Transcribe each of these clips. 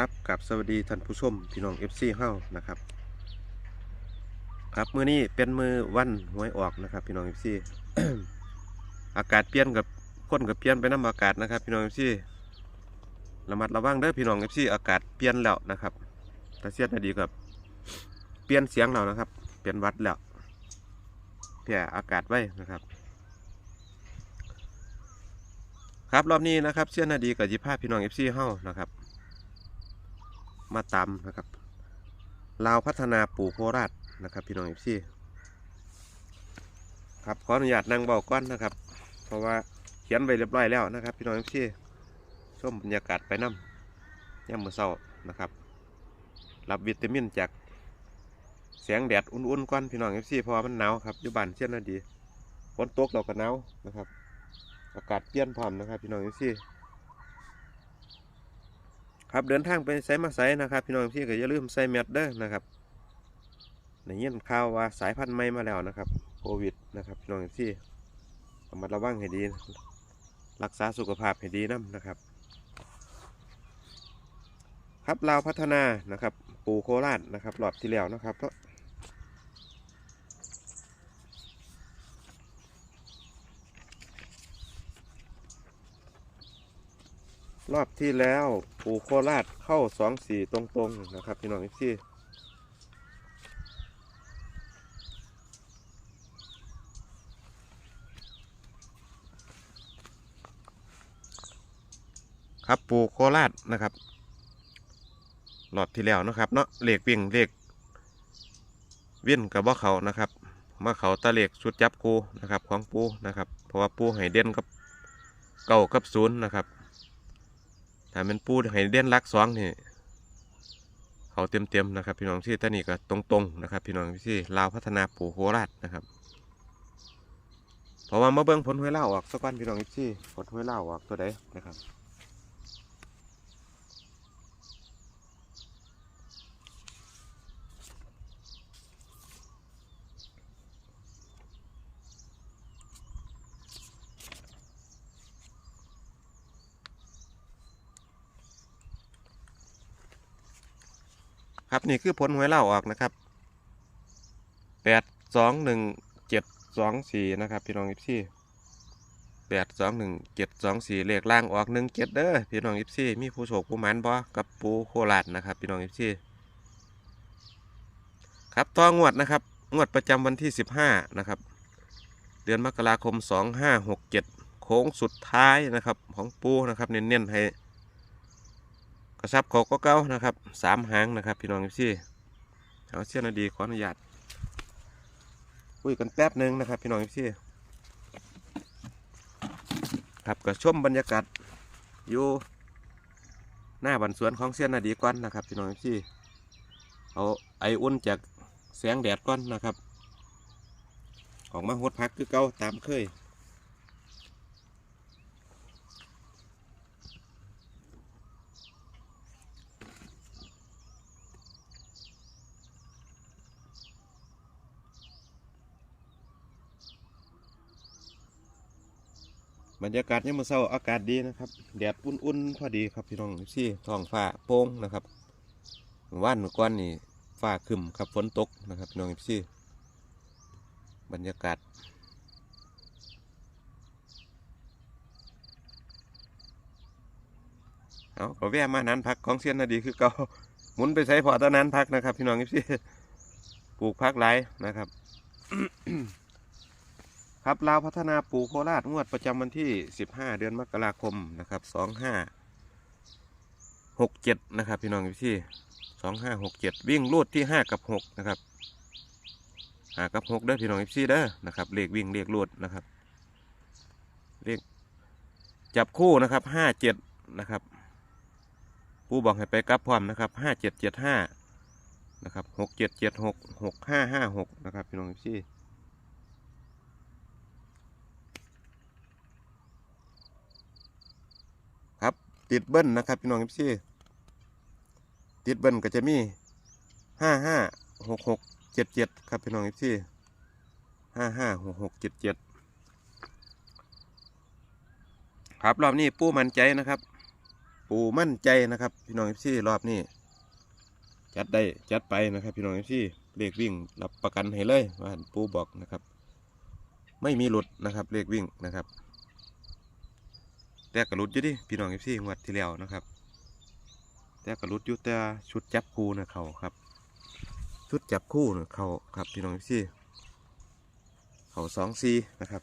ครับกับสวัสดีท่านผู้ชมพี่น้อง FC เฮ้านะครับ ครับมือนี้เป็นมือวันหวยออกนะครับ พี่น้อง FC อากาศเปลี่ยนกับคนกับเปลี่ยนไปน้ำอากาศนะครับ พี่น้อง FC ระมัดระวังเด้อพี่น้อง FC อากาศเปลี่ยนแล้วนะครับแต่เสียดนาดีกับเปลี่ยนเสียงเรานะครับ เปลี่ยนวัดแล้วแผ่อากาศไว้นะครับ ครับรอบนี้นะครับเสียนาดีกับจิภาพพี่น้อง FC เฮ้านะครับ มาตามนะครับลาวพัฒนาปู่โคราชนะครับ พี่น้องเอฟซีครับขออนุญาตนั่งเบาก้อนนะครับ เพราะว่าเขียนไว้เรียบร้อยแล้วนะครับ พี่น้องเอฟซีชมบรรยากาศไปน้ำย่ำมือเศร้านะครับ รับวิตามินจากแสงแดดอุ่นๆก้อนพี่น้องเอฟซีเพราะว่ามันหนาวครับอยู่บ้านเช่นนั้นดีฝนตกเราก็หนาวนะครับ อากาศเปลี่ยนพร้อมนะครับ พี่น้องเอฟซี ครับเดินทางไปไซมาไซนะครับ พี่น้องพี่ก็อย่าลืมใส่แมสเด้อนะครับในยินข่าวว่าสายพันธุ์ใหม่มาแล้วนะครับโควิดนะครับพี่น้องพี่ระมัดระวังให้ดี รักษาสุขภาพให้ดีนั่นะครับ ครับลาวพัฒนานะครับ ปูโคราชนะครับรอบที่แล้วนะครับ รอบที่แล้วปูโคราชเข้าสองสี่ตรงๆนะครับ พี่น้องพี่ครับปูโคราชนะครับรอบที่แล้วนะครับเนาะเหล็กวิ่งเหล็กเวิ่นกับว่าเขานะครับมาเขาตะเหล็กชุดจับคูนะครับ ของปูนะครับ เพราะว่าปูให้เด่นกับเก่ากับศูนย์นะครับ ถ้ามันปูให้เด่นรักสองนี่เขาเต็มๆนะครับ พี่น้องที่ตานี่ก็ตรงๆนะครับ พี่น้องที่ลาวพัฒนาปูโคราชนะครับเพราะว่ามาเบิ้งผลหวยเล่าออกสักวันพี่น้องที่ผลหวยเล่าออกตัวใดนะครับ ครับนี่คือผลหวยเล่าออกนะครับแปดสองหนึ่งเจ็ดสองสี่นะครับ พี่น้องอิปซี่แปดสองหนึ่งเจ็ดสองสี่เลขล่างออกหนึ่งเจ็ดเด้อพี่น้องอิปซี่มีผู้โชคผู้หมันบ่กับปูโคราชนะครับ พี่น้องอิปซี่ครับต่องวดนะครับ งวดประจำวันที่สิบห้านะครับ เดือนมกราคมสองห้าหกเจ็ดโค้งสุดท้ายนะครับ ของปูนะครับ เน้นๆให้ ระชับเขาก็เก้านะครับสามหางนะครับพี่น้องพี่เอาเชื่อนาดีขออนุญาตคุยกันแป๊บหนึ่งนะครับพี่น้องพี่ครับก็ชมบรรยากาศอยู่หน้าบันสวนของเสี้ยนนาดีก่อนนะครับพี่น้องพี่เอาไออุ่นจากแสงแดดก่อนนะครับ ออกมาหดพักคือเก้าตามเคย บรรยากาศยามมื้อเช้าอากาศดีนะครับแดดอุ่นๆพอดีครับพี่น้องซี่ท้องฟ้าโปร่งนะครับว่านเมื่อก่อนนี่ฟ้าคึมครับฝนตกนะครับพี่น้องซี่บรรยากาศเอาก็แวะมานั้นพักของเซียนนาดีคือเก่าหมุนไปใช้พอตอนนั้นพักนะครับ พี่น้องซี่ปลูกพักหลายนะครับ ครับลาวพัฒนาปูโคราชงวดประจำวันที่ 15 เดือนมกราคมนะครับ 2567 นะครับ พี่น้องพี่ 2567 วิ่งรูดที่ 5 กับ 6 นะครับ5กับ6เด้อพี่น้องพี่เด้อนะครับเลขวิ่งเลขรูดนะครับเลขจับคู่นะครับ57นะครับปูบอกให้ไปกลับพร้อมนะครับ5775นะครับ6776 6556นะครับพี่น้องพี่ครับ ติดเบิ้ลนะครับพี่น้องเอฟซีติดเบิ้ลก็จะมีห้าห้าหกหกเจ็ดเจ็ดครับพี่น้องเอฟซีห้าห้าหกหกเจ็ดเจ็ดครับรอบนี้ปูมั่นใจนะครับ ปูมั่นใจนะครับ พี่น้องเอฟซีรอบนี้ จัดได้จัดไปนะครับ พี่น้องเอฟซีเลขวิ่งรับประกันให้เลยว่าปูบอกนะครับ ไม่มีหลุดนะครับเลขวิ่งนะครับ แต่กระลุดอยู่ดิพี่น้องเอฟซีงวดที่แล้วนะครับ แต่กระลุดอยู่แต่ชุดจับคู่นะเขาครับ ชุดจับคู่นะเขาครับพี่น้องเอฟซีเขาสองซีนะครับ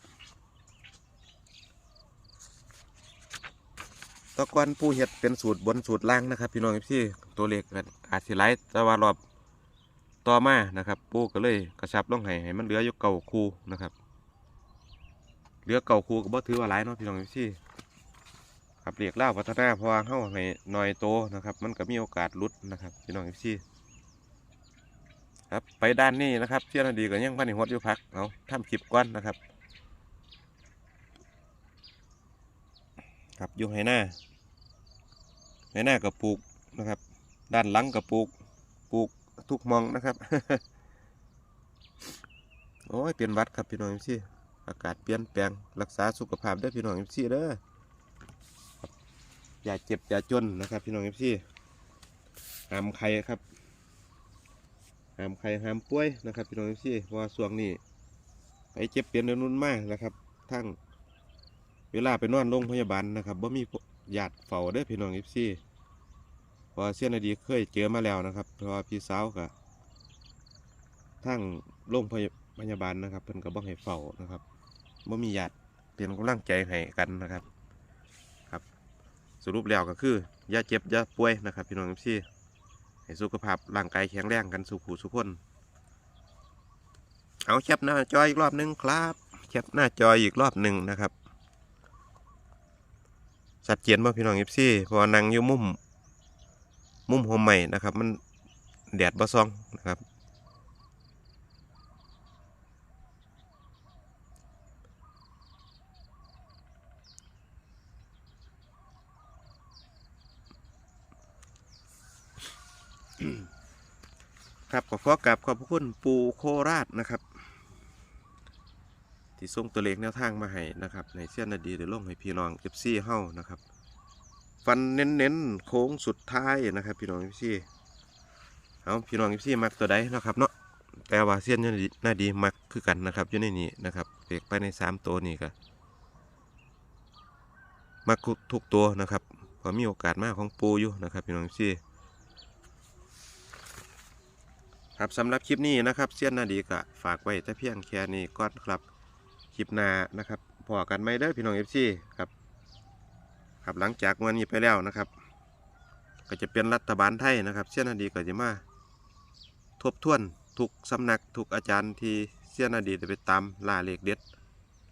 ตะกอนผู้เห็ดเป็นสูตรบนสูตรล่างนะครับ พี่น้องพี่ตัวเลขก็อาจสิไลแต่ว่ารอบต่อมานะครับ ปูก็เลยกระชับลงให้ให้มันเหลืออยู่เก่าคู่นะครับเหลือเก่าคู่ก็บ่ถือว่าหลายเนาะพี่น้องพี่ ครับเรียกเล่าพัฒนาพราะว่าเฮาให้หน่อยโตนะครับ มันก็มีโอกาสลุดนะครับพี่น้องพี่ครับไปด้านนี้นะครับเที่ยนาดีก็ยังพันในหดอยู่พักเอาทำคลิปก่อนนะครับ ครับอยู่ให้หน้าให้หน้ากับปลูกนะครับ ด้านหลังกับปลูกปลูกทุกมองนะครับโอ้ยเปลี่ยนวัดครับพี่น้องเอ็มซีอากาศเปลี่ยนแปลงรักษาสุขภาพเด้พี่น้องเอ็มซีเด้อ อย่าเจ็บอย่าจนนะครับ พี่น้องเอ็มซีห้ามใครครับห้ามใครห้ามป่วยนะครับ พี่น้องเอ็มซีพราะว่าช่วงนี้ไปเจ็บเปลี่ยนนนุ่นมากนะครับทั้งเวลาไปนอนโรงพยาบาลนะครับบ่มีญาติเฝ้าเด้อพี่น้องเอฟซีพอเสียนอดีเคยเจอมาแล้วนะครับเพราะว่าพี่สาวกับทั้งโรงพยาพยาบาลนะครับเพิ่นก็บ่ให้เฝ้านะครับบ่มีญาติเป็นกำลังใจให้กันนะครับ สรุปแล้วก็คือยาเจ็บยาป่วยนะครับ พี่น้องเอฟซีให้สุขภาพร่างกายแข็งแรงกันสุขุสุขคนเอาแคปหน้าจออีกรอบหนึงครับแคปหน้าจออีกรอบหนึ่งนะครับสัดเจียนบ่พี่น้องเอฟซีพราะว่านั่งอยู่มุม มุมโฮมใหม่นะครับ มันแดดบ่ซองนะครับ ครับก็ขอกราบขอบพระคุณปูโคราชนะครับ ที่ส่งตัวเลขแนวทางมาให้นะครับ ในเส้นนาดีเดี๋ยวลงให้พี่น้องเอฟซีเฮ้านะครับ ฟันเน้นๆ โค้งสุดท้ายนะครับ พี่น้องเอฟซีเอาพี่น้องเอฟซีมักตัวใดนะครับเนาะแต่ว่าเส้นนาดีนาดีมักคือกันนะครับอยู่ในนี้นะครับเลขไปในสามตัวนี่ก็มักทุกตัวนะครับเพอมีโอกาสมากของปูอยู่นะครับพี่น้องเอฟซี ครับสำหรับคลิปนี้นะครับเซียนนาดีก็ฝากไว้แต่เพียงแค่นี้ก่อนครับคลิปหน้านะครับพอกันไม่เด้อพี่น้องเอฟซีครับครับหลังจากวันนี้ไปแล้วนะครับ ก็จะเป็นรัฐบาลไทยนะครับเซียนนาดีก็จะมาทบทวนทุกสำนักทุกอาจารย์ที่เซียนนาดีจะไปตามล่าเลขเด็ด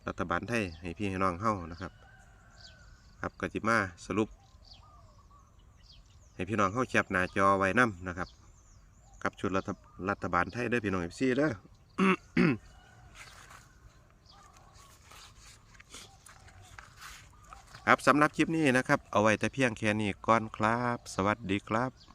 รัฐบาลไทยให้พี่ให้น้องเฮ้านะครับ ครับก็จะมาสรุป ให้พี่น้องเข้าแคปหน้าจอไว้นํนะครับ กับชุดรัฐรัฐบาลไทยได้พี่น้องเอฟซีเด้อครับสำหรับคลิปนี้นะครับ เอาไว้แต่เพียงแค่นี้ก่อนครับ สวัสดีครับ